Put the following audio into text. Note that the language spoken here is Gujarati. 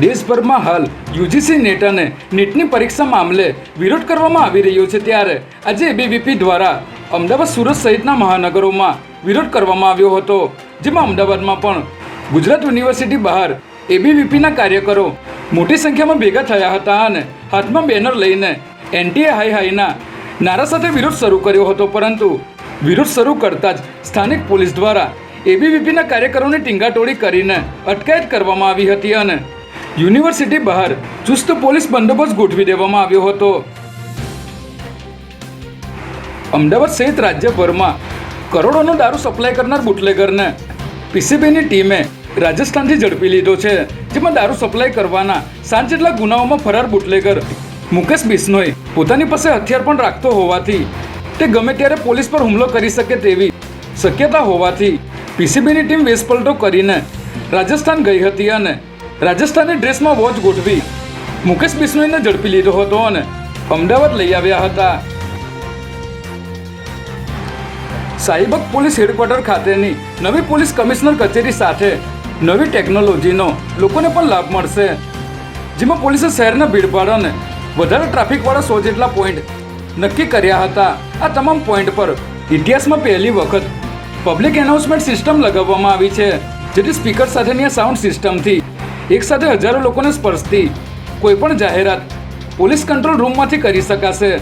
દેશભરમાં હાલ યુજીસી નેટ અને નીટની પરીક્ષા મામલે વિરોધ કરવામાં આવી રહ્યો છે ત્યારે આજે એબીવીપી દ્વારા અમદાવાદ સુરત સહિતના મહાનગરોમાં વિરોધ કરવામાં આવ્યો હતો, જેમાં અમદાવાદમાં પણ ગુજરાત યુનિવર્સિટી બહાર એબીવીપીના કાર્યકરો મોટી સંખ્યામાં ભેગા થયા હતા અને હાથમાં બેનર લઈને એનટીએ હાઈ હાઈના નારા સાથે વિરોધ શરૂ કર્યો હતો, પરંતુ વિરોધ શરૂ કરતાં જ સ્થાનિક પોલીસ દ્વારા એબીવીપીના કાર્યકરોની ટીંગાટોળી કરીને અટકાયત કરવામાં આવી હતી અને યુનિવર્સિટી બહાર ચુસ્ત પોલીસ બંદોબસ્ત ગોઠવી દેવામાં આવ્યો હતો. અમદાવાદ સહિત રાજ્યભરમાં કરોડોનો દારૂ સપ્લાય કરનાર બુટલેગરને પીસીબીની ટીમે રાજસ્થાનથી ઝડપી લીધો છે, જેમાં દારૂ સપ્લાય કરવાના સાત જેટલા ગુનાઓમાં ફરાર બુટલેગર મુકેશ બિશ્નોઈ પોતાની પાસે હથિયાર પણ રાખતો હોવાથી તે ગમે ત્યારે પોલીસ પર હુમલો કરી શકે તેવી શક્યતા હોવાથી પીસીબીની ટીમ વેશપલટો કરીને રાજસ્થાન ગઈ હતી અને રાજસ્થાની ડ્રેસમાં વોચ ગોઠવી. મુકેશ બિશ્નોઈને ઝડપી લીધો હતો અને અમદાવાદ લઈ આવ્યા હતા. સાઈબક પોલીસ હેડક્વાર્ટર ખાતેની નવી પોલીસ કમિશનર કચેરી સાથે નવી ટેકનોલોજીનો લોકોને પણ લાભ મળશે. જેમાં પોલીસે શહેરના ભીડભાડ અને વધારે ટ્રાફિકવાળા સો જેટલા પોઈન્ટ નક્કી કર્યા હતા. આ તમામ પોઈન્ટ પર ઇતિહાસમાં પહેલી વખત પબ્લિક એનાઉન્સમેન્ટ સિસ્ટમ લગાવવામાં આવી છે, જેથી સ્પીકર સાથેની આ સાઉન્ડ સિસ્ટમથી એકસાથે હજારો લોકોને સ્પર્શતી કોઈપણ જાહેરાત પોલીસ કંટ્રોલ રૂમમાંથી કરી શકાશે.